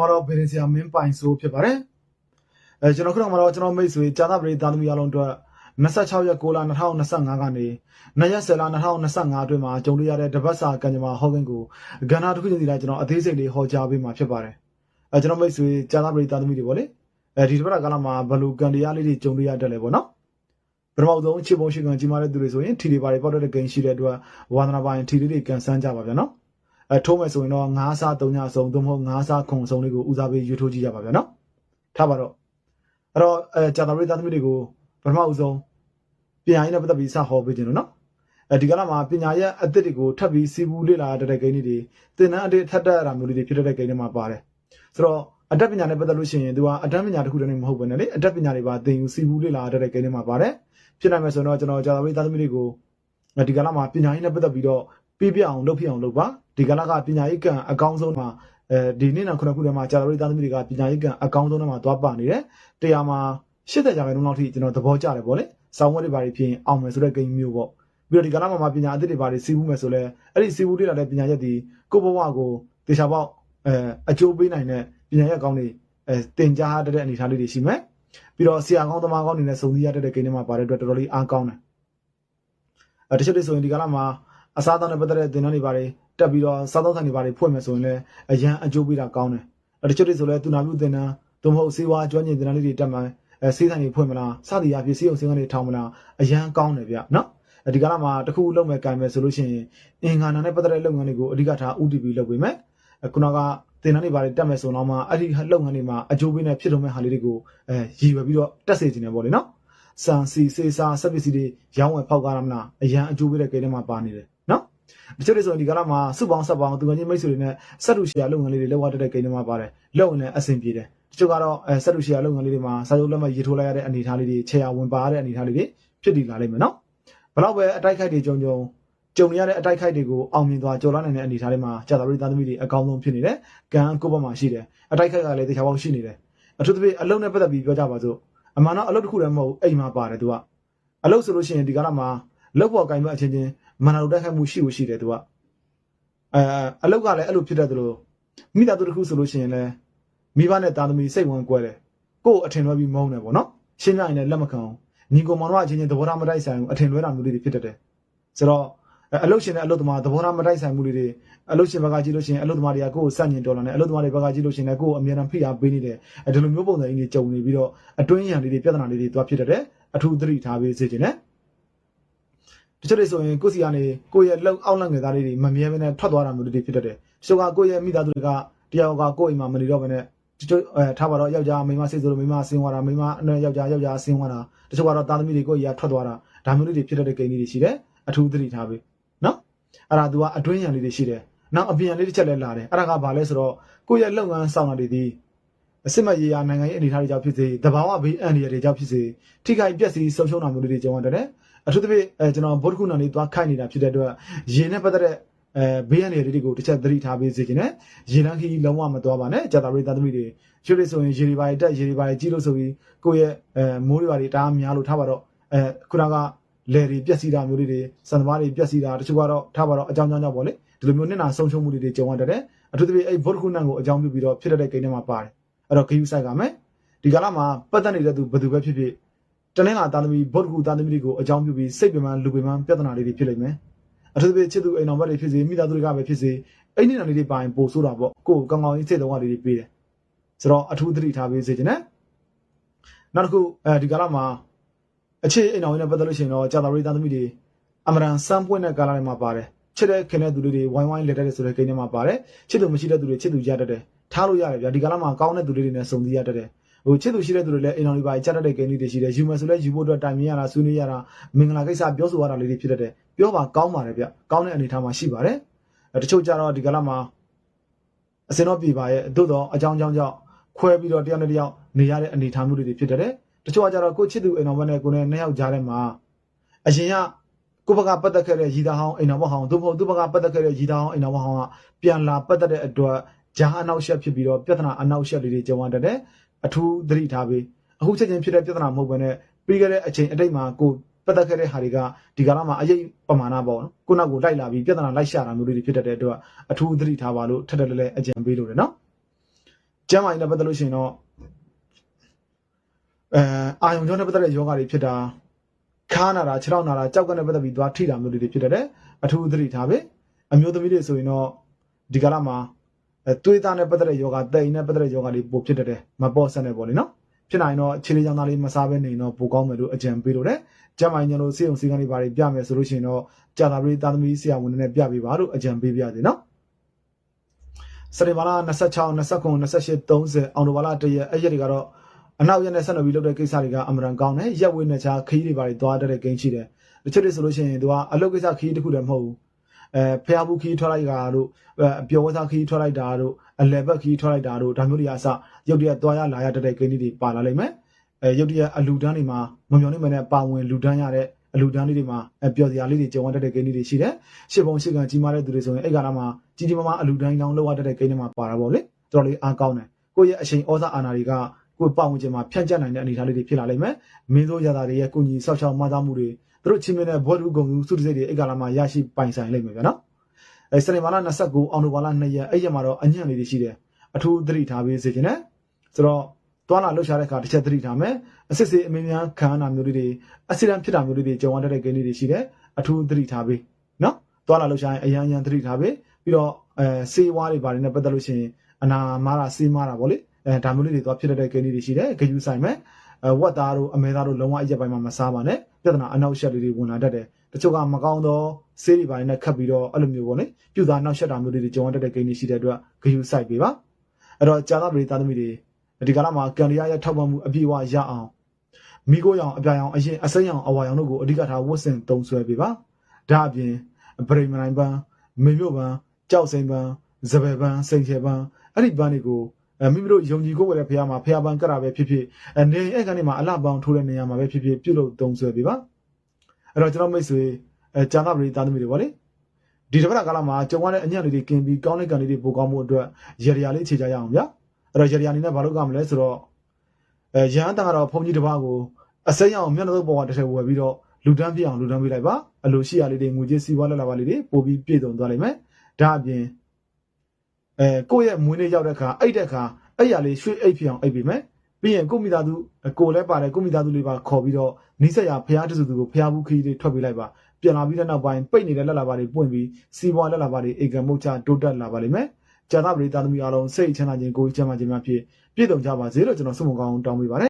ကျွန်တော်ကတော့ဗေဒင်ဆရာမင်းပိုင်ဆိုးဖြစ်ပါတယ်အဲကျွန်တော်ခုနကမှတော့ကျွန်တော်မိတ်ဆွေဂျာသပရိသားသမီးအလုံးအတွက်26ရက်6လ2025ကနေ2ရက်10လ2025အတွင်းမှာကြုံတွေ့ရတဲ့တပတ်စာကံကြမ္မာဟောကင်းကိုကဏ္ဍတစ်ခုချင်းစီတိုင်းကျွန်တော်အသေးစိတ်လေးဟောကြားပေးမှာဖြစ်ပါတယ်အဲကျွန်တော်မိတ်ဆွေဂျာသပရိသားသမီးတွေပေါ့လေအဲဒီတပတ်ကာလမှာဘယ်လိုကံတရားလေးတွေကြုံတွေ့ရတတ်လဲပေါ့နော်ပထမဆုံးချစ်ပုံရှိကံကြီးမားတဲ့သူတွေဆိုရင်ထီတွေပါတွေပေါက်တဲ့ကိန်းရှိတဲ့အတွက်ဝါသနာပိုင်းထီလေးတွေကန်ဆန်းကြပါဗျာနော် အဲထိုးမယ်ဆိုရင်တော့9စား3ညအစုံသို့မဟုတ်9စားခုံအစုံလေးကိုဦးစားပေးယူထိုးကြည့်ရပါဗျာနော်ထားပါတော့အဲ့တော့အဲဂျာတာရိသားသမီးတွေကိုပထမဦးဆုံးပညာရေးနဲ့ပတ်သက်ပြီးစဟောပေးခြင်းလို့နော်အဲဒီကလာမှာပညာရဲ့အသစ်တွေကိုထပ်ပြီးစီဘူးလေ့လာတတ်တဲ့ဂိမ်းတွေသင်တန်းအတစ်ထပ်တက်ရတာမျိုးလေးတွေဖြစ်တတ်တဲ့ဂိမ်းတွေမှာပါတယ်ဆိုတော့အတတ်ပညာနဲ့ပတ်သက်လို့ရှိရင်သူကအတတ်ပညာတစ်ခုတည်းနဲ့မဟုတ်ဘဲနဲ့လေအတတ်ပညာတွေပါသင်ယူစီဘူးလေ့လာတတ်တဲ့ဂိမ်းတွေမှာပါတယ်ဖြစ်နိုင်မယ်ဆိုတော့ကျွန်တော်ဂျာတာရိသားသမီးတွေကိုဒီကလာမှာပညာရေးနဲ့ပတ်သက်ပြီးတော့ ပြပြအောင်လုပ်ဖြစ်အောင်လုပ်ပါဒီကလာကပညာရေးကံအကောင်းဆုံးမှာအဲဒီနေ့နောက်ခုနှစ်ခုထဲမှာဂျာတာရိသားသမီးတွေကပညာရေးကံအကောင်းဆုံးထဲမှာသွားပါနေတယ်တရားမှာ80ရာခိုင်နှုန်းလောက်ထိကျွန်တော်သဘောကျတယ်ပေါ့လေစောင်းဝတ်တွေပါဖြစ်ရင်အောင်မယ်ဆိုတဲ့ဂိမ်းမျိုးပေါ့ပြီးတော့ဒီကလာမှာပညာအသစ်တွေပါစီးဘူးမယ်ဆိုလဲအဲ့ဒီစီးဘူးတွေလာတဲ့ပညာရက်ဒီကိုဘဝကိုတေချာပေါက်အဲအကျိုးပေးနိုင်တဲ့ပညာရက်ကောင်းတွေအဲတင်ကြားတတ်တဲ့အနေအထားလေးတွေရှိမယ်ပြီးတော့ဆရာကောင်းသမားကောင်းတွေနဲ့စုံစည်းရတတ်တဲ့ဂိမ်းတွေမှာပါတဲ့အတွက်တော်တော်လေးအားကောင်းတယ်အဲတချို့တွေဆိုရင်ဒီကလာမှာ အစားအသောက်နဲ့ပတ်သက်တဲ့သင်တန်းတွေပါတယ်တက်ပြီးတော့စားသောက်ဆိုင်တွေပါတယ်ဖွင့်မယ်ဆိုရင်လည်းအရန်အကျိုးပေးတာကောင်းတယ်အဲတချို့တွေဆိုလည်းသူနာပြုသင်တန်းသို့မဟုတ်စေဝါကျွမ်းကျင်သင်တန်းလေးတွေတက်မှအဲစေးဆိုင်တွေဖွင့်မလားစသည်အဖြစ်စေးအောင်စေးကနေထောင်မလားအရန်ကောင်းတယ်ဗျနော်အဲဒီကလာမှာတခုလုံးမဲ့ကံမယ်ဆိုလို့ရှိရင်အင်္ဂါနာနဲ့ပတ်သက်တဲ့လုပ်ငန်းတွေကိုအဓိကထား UTP လုပ်ပေးမယ်ခုနကသင်တန်းတွေပါတယ်တက်မယ်ဆိုတော့မှအဲ့ဒီလုပ်ငန်းတွေမှာအကျိုးပေးနေဖြစ်တော့မဲ့ဟာလေးတွေကိုအဲရည်ရွယ်ပြီးတော့တက်စေခြင်းတယ်ပေါ့လေနော်စံစီစေစာစက်ပစ္စည်းတွေရောင်းဝယ်ဖောက်ကားရမလားအရန်အကျိုးပေးတဲ့ကိန်းတွေမှာပါနေတယ်နော် တချို့တွေဆိုရင်ဒီကလာမှာစုပေါင်းဆက်ပေါင်းသူငယ်ချင်းမိတ်ဆွေတွေနဲ့စက်တူရှီယာလုပ်ငန်းလေးတွေလောက်ရတဲ့ကိန်းတွေမှာပါတယ်လုပ်ရင်လည်းအဆင်ပြေတယ်တချို့ကတော့အဲစက်တူရှီယာလုပ်ငန်းလေးတွေမှာစာချုပ်လက်မှတ်ရေးထိုးလိုက်ရတဲ့အနေအထားလေးတွေခြေရာဝင်ပါရတဲ့အနေအထားလေးတွေဖြစ်တည်လာလိမ့်မယ်နော်ဘလောက်ပဲအတိုက်ခိုက်တွေကြုံကြုံကြုံရတဲ့အတိုက်ခိုက်တွေကိုအောင်မြင်သွားကြော်လာနိုင်တဲ့အနေအထားတွေမှာကြာတာပရိသတ်သမီးတွေအကောင်းဆုံးဖြစ်နေတယ်။ကံကိုယ့်ဘက်မှာရှိတယ်။အတိုက်ခိုက်ကလည်းတရားပေါက်ရှိနေတယ်။အထူးသဖြင့်အလုံးနဲ့ပတ်သက်ပြီးပြောကြပါစို့။အမှန်တော့အလုပ်တစ်ခုတည်းမဟုတ်အိမ်မှာပါတယ်သူကအလုပ်ဆိုလို့ရှိရင်ဒီကလာမှာလုပ်ပေါ်ကင်မအချင်းချင်း မနာလိုတိုက်ခိုက်မှုရှိလို့ရှိတယ်သူကအဲအလုပ်ကလည်းအဲ့လိုဖြစ်တတ်တယ်လို့မိသားစုတစ်ခုဆိုလို့ရှိရင်လည်းမိဘနဲ့သားသမီးစိတ်ဝင်ကွဲတယ်။ကိုယ်အထင်လွဲပြီးမုန်းတယ်ပေါ့နော်။ရှင်းပြရင်လည်းလက်မခံအောင်ညီကောင်မောင်တို့အချင်းချင်းသဘောထားမတိုက်ဆိုင်ဘူးအထင်လွဲတာမျိုးလေးတွေဖြစ်တတ်တယ်။ဆိုတော့အလုတ်ရှင်နဲ့အလုတ်သမားသဘောထားမတိုက်ဆိုင်မှုတွေအလုတ်ရှင်ဘက်ကကြည့်လို့ရှိရင်အလုတ်သမားတွေကကိုယ့်ကိုစန့်ကျင်တော်လာတယ်အလုတ်သမားတွေဘက်ကကြည့်လို့ရှိရင်လည်းကိုယ့်ကိုအမြဲတမ်းဖိအားပေးနေတယ်အဲဒီလိုမျိုးပုံစံကြီးတွေကြုံနေပြီးတော့အတွင်းရံလေးတွေပြဿနာလေးတွေသွားဖြစ်တတ်တယ်အထူးသတိထားပေးစေချင်တယ် တချို့တွေဆိုရင်ကိုယ့်စီကနေကိုယ့်ရဲ့လောက်အောက်လက်ငယ်သားလေးတွေမမြဲဘဲနဲ့ထွက်သွားတာမျိုးတွေဖြစ်တတ်တယ်တချို့ကကိုယ့်ရဲ့မိသားစုတွေကတယောက်ကကိုယ့်အိမ်မှာမနေတော့ဘဲနဲ့တချို့အဲထားပါတော့ယောက်ျားမိန်းမစိတ်ဆိုလို့မိန်းမဆင်းသွားတာမိန်းမအနဲ့ယောက်ျားယောက်ျားဆင်းသွားတာတချို့ကတော့သားသမီးတွေကိုယ့်ကြီးကထွက်သွားတာဒါမျိုးလေးတွေဖြစ်တတ်တဲ့ကိန်းလေးတွေရှိတယ်အထူးသတိထားပေးနော်အဲ့ဒါ तू ကအတွင်းရံလေးတွေရှိတယ်။နောက်အပြင်လေးတစ်ချက်လည်းလာတယ်။အဲ့ဒါကဘာလဲဆိုတော့ကိုယ့်ရဲ့လုပ်ငန်းဆောင်တာတွေဒီအစစ်မရေယာနိုင်ငံရေးအနေအထားတွေကြောင့်ဖြစ်စေတဘာဝဘေးအန္တရာယ်တွေကြောင့်ဖြစ်စေထိခိုက်ပျက်စီးဆုံးရှုံးတာမျိုးတွေကြုံရတယ်။ အထူးသဖြင့်အဲကျွန်တော်ဗုဒ္ဓခုနာလေးသွားခိုက်နေတာဖြစ်တဲ့အတွက်ရေနဲ့ပတ်သက်တဲ့အဲဘေးအန္တရာယ်တွေကိုတစ်ချက်သတိထားပေးစေချင်တယ်။ရေလန်းခီးလုံးဝမသွားပါနဲ့။ကြာတာရိသသမီးတွေရွှေတွေဆိုရင်ရေတွေပါတက်ရေတွေပါကြီးလို့ဆိုပြီးကိုယ့်ရဲ့အဲမိုးတွေပါတွေတအားများလို့ထားပါတော့အဲခုနကလယ်တွေပျက်စီးတာမျိုးတွေတွေစံသမားတွေပျက်စီးတာတချို့ကတော့ထားပါတော့အကြောင်းကြောင့်ကြောင့်ပေါ့လေဒီလိုမျိုးနစ်နာဆုံးရှုံးမှုတွေကြုံရတတ်တယ်အထူးသဖြင့်အဲ့ဗုဒ္ဓခုနန်ကိုအကြောင်းပြုပြီးတော့ဖြစ်တဲ့ကိန်းထဲမှာပါတယ်အဲ့တော့ဂယုဆိုင်ကမယ်ဒီကာလမှာပတ်သက်နေတဲ့သူဘယ်သူပဲဖြစ်ဖြစ် တနင်္လာသားသမီးဗုဒ္ဓခုသားသမီးတွေကိုအကြောင်းပြုပြီးစိတ်ပင်ပန်းလူပင်ပန်းပြဿနာလေးတွေဖြစ်လိမ့်မယ်အထူးသဖြင့်ချစ်သူအိမ်တော်ဘက်တွေဖြစ်စေမိသားစုတွေကပဲဖြစ်စေအဲ့ဒီနေရာလေးတွေပိုင်ပို့ဆိုးတာပေါ့ကိုယ်ကောင်းကောင်းကြီးစိတ်တော်ကလေးတွေပေးတယ်ဆိုတော့အထူးသတိထားပေးစေချင်တယ်နောက်တစ်ခုအဲဒီကာလမှာအခြေအိမ်တော်ရင်းနဲ့ပတ်သက်လို့ရှိရင်တော့ကြာတာရိသားသမီးတွေအမရန်စမ်းပွင့်တဲ့ကာလတွေမှာပါတယ်ချစ်တဲ့ခင်တဲ့သူတွေဝိုင်းဝိုင်းလက်တဲ့ဆိုတဲ့ကိန်းတွေမှာပါတယ်ချစ်သူမရှိတဲ့သူတွေချစ်သူရတတ်တယ်ထားလို့ရတယ်ဗျာဒီကာလမှာကောင်းတဲ့သူတွေနဲ့စုံစည်းရတတ်တယ် ဟိုချစ်သူရှိတဲ့သူတွေလည်းအိမ်တော်တွေပါချက်တတ်တဲ့ကိန်းလေးတွေရှိတယ်ယူမယ်ဆိုလဲယူဖို့အတွက်တိုင်မြင်ရတာဆွေးနွေးရတာမင်္ဂလာကိစ္စပြောဆိုရတာလေးတွေဖြစ်တတ်တယ်ပြောပါကောင်းပါတယ်ဗျကောင်းတဲ့အနေအထားမှာရှိပါတယ်တချို့ကြတော့ဒီကာလမှာအစင်တော့ပြည်ပါရဲ့သို့တော့အကြောင်းကြောင့်ကြောင့်ခွဲပြီးတော့တယောက်နဲ့တယောက်နေရတဲ့အနေအထားမျိုးတွေဖြစ်တတ်တယ်တချို့ကကြတော့ကိုချစ်သူအိမ်တော်ဘက်နဲ့ကိုနဲ့နှစ်ယောက်ကြားထဲမှာအရင်ကကိုဘကပတ်သက်ခဲ့တဲ့ရီသားဟောင်းအိမ်တော်ဘဟောင်းသို့မဟုတ်သူဘကပတ်သက်ခဲ့တဲ့ရီသားဟောင်းအိမ်တော်ဘဟောင်းကပြန်လာပတ်သက်တဲ့အတွက်ဂျာအနောက်ရှက်ဖြစ်ပြီးတော့ပြဿနာအနောက်ရှက်လေးတွေကြုံရတတ်တယ် အထူးသတိထားပြီးအခုချက်ချင်းဖြစ်တဲ့ပြဿနာမဟုတ်ဘဲနဲ့ပြီးခဲ့တဲ့အချိန်အတိတ်မှာကိုပတ်သက်ခဲ့တဲ့ဟာတွေကဒီကာလမှာအရေးပမာဏပေါ့နော်ကိုနောက်ကိုလိုက်လာပြီးပြဿနာလိုက်ရှာတာမျိုးတွေဖြစ်တတ်တဲ့အတွက်အထူးသတိထားပါလို့ထက်ထက်လဲလဲအကြံပေးလို့တယ်နော်ကျမ်းမာရေးနဲ့ပတ်သက်လို့ရှိရင်တော့အဲအာယုံကြောင့်နဲ့ပတ်သက်တဲ့ယောဂတွေဖြစ်တာခါနာတာခြေထောက်နာတာကြောက်ကနဲ့ပတ်သက်ပြီးသွားထိတာမျိုးတွေဖြစ်တတ်တယ်အထူးသတိထားပဲအမျိုးသမီးတွေဆိုရင်တော့ဒီကာလမှာအဲ သွေးသားနဲ့ပတ်သက်တဲ့ယောဂတိမ်နဲ့ပတ်သက်တဲ့ယောဂတွေပိုဖြစ်တတ်တယ်မပေါ့ဆက်နေပေါ့လေနော်ဖြစ်နိုင်တော့ခြေလေးချောင်းသားလေးမစားဘဲနေရင်တော့ပိုကောင်းမယ်လို့အကြံပေးလို့တယ်ကျမ်းမာရေးညလို့စေုံစည်းကမ်းတွေပါပြမယ်ဆိုလို့ရှိရင်တော့ကြာတာပရိသားသမီးဆရာဝန်တွေနဲ့ပြပေးပါလို့အကြံပေးပြတယ်နော်စက်တင်ဘာလ26 29 28 30အောက်တိုဘာလ1ရက်အဲ့ရက်တွေကတော့အနောက်ရက်နဲ့ဆက်နွယ်ပြီးလုပ်တဲ့ကိစ္စတွေကအမှန်တန်ကောင်းတယ်ရက်ဝေးနဲ့ချာခီးတွေပါတွေသွားတတ်တဲ့ဂိမ်းရှိတယ်တချို့တွေဆိုလို့ရှိရင်သူကအလုပ်ကိစ္စခီးတစ်ခုတည်းမဟုတ်ဘူး အဲဖျားဘူးခီးထွက်လိုက်တာတို့အဲအပျော်ဝစားခီးထွက်လိုက်တာတို့အလယ်ဘက်ခီးထွက်လိုက်တာတို့ဒါမျိုးတွေအစရုပ်တရက်သွားရလာရတတ်တဲ့ဂိမ်းတွေပါလာလိမ့်မယ်အဲရုပ်တရက်အလူတန်းတွေမှာမမျော်နေမနဲ့ပါဝင်လူတန်းရတဲ့အလူတန်းလေးတွေမှာအပျော်စရာလေးတွေကြုံရတတ်တဲ့ဂိမ်းတွေရှိတယ်ရှစ်ပုံရှစ်ကန်ကြီးမားတဲ့သူတွေဆိုရင်အဲ့ကာလမှာကြီးကြီးမားမားအလူတန်းလောင်းလောက်ရတတ်တဲ့ဂိမ်းတွေမှာပါတာပေါ့လေတော်တော်လေးအားကောင်းတယ်ကိုယ့်ရဲ့အချိန်ဩဇာအာဏာတွေကကိုယ့်ပတ်ဝန်းကျင်မှာဖြန့်ကျက်နိုင်တဲ့အနေအထားလေးတွေဖြစ်လာလိမ့်မယ်မင်းတို့ရတာတွေရဲ့ကုညီဆောက်ရှောက်မသားမှုတွေ သူတို့ချင်းမင်းတဲ့ဘောဓုဂုံစုစုတစိတ်တွေအဲ့ကာလမှာရရှိပိုင်ဆိုင်လိမ့်မယ်ဗျာနော်အဲစနေမာလာ29အောက်တိုဘာလ2ရက်အဲ့ရက်မှာတော့အညံ့လေးတွေရှိတယ်အထူးသတိထားပေးစေချင်တယ်ဆိုတော့တွာလာလှုပ်ရှားတဲ့အခါတစ်ချက်သတိထားမယ်အစစ်စစ်အမင်းများခံရတာမျိုးတွေအစစ်တမ်းဖြစ်တာမျိုးတွေကြုံရတဲ့ကိန်းလေးတွေရှိတယ်အထူးသတိထားပေးနော်တွာလာလှုပ်ရှားရင်အရန်အရန်သတိထားပေးပြီးတော့အဲစေးဝါးတွေပါတယ်နဲ့ပတ်သက်လို့ရှိရင်အနာမားတာစေးမားတာဗောလေအဲဒါမျိုးလေးတွေသွားဖြစ်တတ်တဲ့ကိန်းလေးတွေရှိတယ်ဂယူဆိုင်မဲ့အဲ ဝက်သားတို့အမဲသားတို့လုံးဝအရက်ပိုင်းမှာမစားပါနဲ့ပြဿနာအနောက်ရှက်လေးတွေဝင်လာတတ်တယ်တချို့ကမကောင်းသောဆေးတွေပိုင်းနဲ့ခတ်ပြီးတော့အဲ့လိုမျိုးဗောလေပြုသားနောက်ရှက်တာမျိုးလေးတွေကြုံရတတ်တဲ့ကိန်းလေးရှိတဲ့အတွက်ဂယူဆိုင်ပေးပါအဲ့တော့ကြာသပတေးသားသမီးတွေဒီကလာမှာကန်ရီယာရဲ့ထောက်ပံ့မှုအပြည့်အဝရအောင်မိကိုရောင်အပြာရောင်အရင်အစိမ်းရောင်အဝါရောင်တို့ကိုအဓိကထားဝတ်ဆင်သုံးဆွဲပေးပါဒါအပြင်ဗရိမနိုင်ပန်းမေမြို့ပန်းကြောက်စိန်ပန်းဇပယ်ပန်းစိန်ချေပန်းအဲ့ဒီပန်းတွေကို အဲမိမိတို့ယုံကြည်ကိုယ်ဝယ်တဲ့ဖះမှာဖះပန်းကတ်တာပဲဖြစ်ဖြစ်အနေအဲ့ကနေမှာအလှပေါင်းထိုးတဲ့နေရာမှာပဲဖြစ်ဖြစ်ပြုတ်လို့တုံးဆွဲပေးပါအဲ့တော့ကျွန်တော်မိတ်ဆွေအဲဂျာနာပရိသားသမီးတွေဗောလေဒီတစ်ပတ်ကာလမှာကြုံရတဲ့အညံ့လေးတွေကင်ပြီးကောင်းတဲ့ကန်လေးတွေပိုကောင်းမှုအတွက်ရရလေးခြေချရအောင်ဗျာအဲ့တော့ရရအနေနဲ့ဘာလုပ်ကြမလဲဆိုတော့အဲရဟန်းတန်ကတော့ဘုန်းကြီးတစ်ပါးကိုအစိမ်းအောင်မျက်နှာသုံးပေါ်ကတစ်ထည်ဝယ်ပြီးတော့လူတန်းပြအောင်လူတန်းပေးလိုက်ပါအလိုရှိရလေးတွေငွေကြေးစီးပွားလက်လာပါလေးတွေပို့ပြီးပြည့်စုံသွားလိမ့်မယ်ဒါအပြင် အဲကိုယ့်ရဲ့မွေးနေ့ရောက်တဲ့ခါအိတ်တဲ့ခါအဲ့ရလေးရွှေအိတ်ဖြစ်အောင်အိတ်ပြီးမယ်ပြီးရင်ကိုယ့်မိသားစုကိုယ်လည်းပါတယ်ကိုယ့်မိသားစုလေးပါခေါ်ပြီးတော့နီးစပ်ရဖျားတစုသူကိုဖျားဘူးခီးလေးထွက်ပေးလိုက်ပါပြန်လာပြီးတဲ့နောက်ပိုင်းပိတ်နေတဲ့လက်လာပါတွေပွင့်ပြီးစီးပွားလက်လာပါတွေအေကံမုတ်ချတိုးတက်လာပါလိမ့်မယ်ကြာသပတေးသားသမီးအားလုံးစိတ်ချမ်းသာခြင်းကိုယ်ချမ်းသာခြင်းများဖြင့်ပြည့်စုံကြပါစေလို့ကျွန်တော်ဆုမကောင်းတောင်းပေးပါတယ်